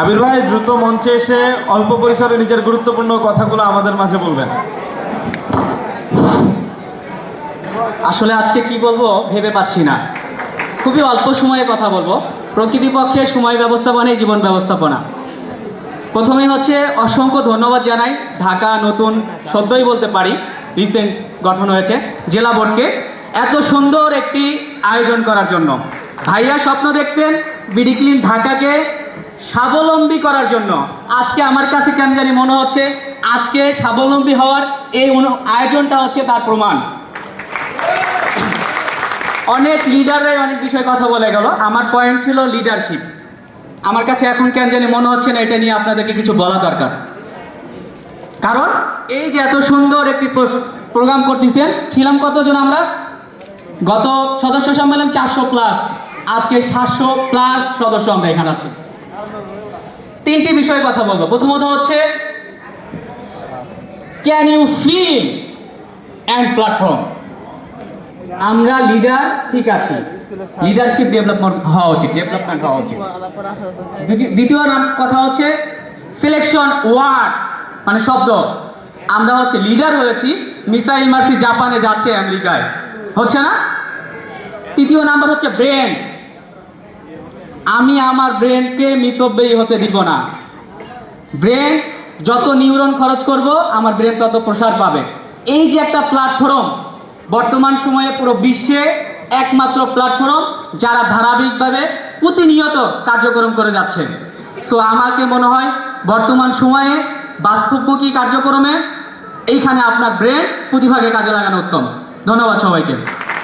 আবির ভাই দ্রুত মঞ্চে এসে অল্প পরিসরে নিজের গুরুত্বপূর্ণ কথাগুলো আমাদের মাঝে বলবেন। আসলে আজকে কি বলব ভেবে পাচ্ছি না। খুবই অল্প সময়ে কথা বলব। প্রকৃতিপক্ষে সময় ব্যবস্থাপনাই জীবন ব্যবস্থাপনা। প্রথমেই হচ্ছে অসংখ্য ধন্যবাদ জানাই ঢাকা নতুন সদ্যই বলতে পারি রিসেন্ট গঠন হয়েছে জেলা বোর্ডকে এত সুন্দর একটি আয়োজন করার জন্য। ভাইয়া স্বপ্ন দেখতেন বিডি ক্লিন ঢাকাকে স্বাবলম্বী করার জন্য। আজকে আমার কাছে কেন জানি মনে হচ্ছে, আজকে স্বাবলম্বী হওয়ার এই আয়োজনটা হচ্ছে তার প্রমাণ। অনেক লিডাররাই অনেক বিষয়ে কথা বলে গেল। আমার পয়েন্ট ছিল লিডারশিপ আমার কাছে এখন কেন জানি মনে হচ্ছে না, এটা নিয়ে আপনাদেরকে কিছু বলা দরকার। কারণ এই যে এত সুন্দর একটি প্রোগ্রাম করতেছেন, ছিলাম কতজন আমরা? গত সদস্য সম্মেলন চারশো প্লাস আজকে সাতশো প্লাস সদস্য আমরা এখানে আছি। তিনটি বিষয়ে কথা বলব। প্রথমত হচ্ছে can you feel and platform আমরা লিডার ঠিক আছে। লিডারশিপ ডেভেলপমেন্ট হওয়া উচিত ডেভেলপমেন্ট হওয়া উচিত। দ্বিতীয়- নাম কথা হচ্ছে সিলেকশন ওয়ার্ড মানে শব্দ। আমরা হচ্ছে লিডার হয়েছি, মিসাইল মার্সি জাপানে যাচ্ছে আমেরিকায়। হচ্ছে না? তৃতীয় নাম্বার হচ্ছে ব্রেন আমি আমার ব্রেনকে মিতব্যয়ী হতে দিব না। ব্রেন যত নিউরন খরচ করব, আমার ব্রেন তত প্রসার পাবে। এই যে একটা প্ল্যাটফর্ম, বর্তমান সময়ে পুরো বিশ্বে একমাত্র প্ল্যাটফর্ম যারা ধারাবাহিকভাবে প্রতিনিয়ত কার্যক্রম করে যাচ্ছে। সো আমাকে মনে হয় বর্তমান সময়ে বাস্তবমুখী কার্যক্রমে এইখানে আপনার ব্রেন প্রতিভাগে কাজে লাগানো উত্তম। ধন্যবাদ সবাইকে।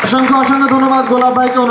অসংখ্য অসংখ্য ধন্যবাদ গোলাপ ভাইকে।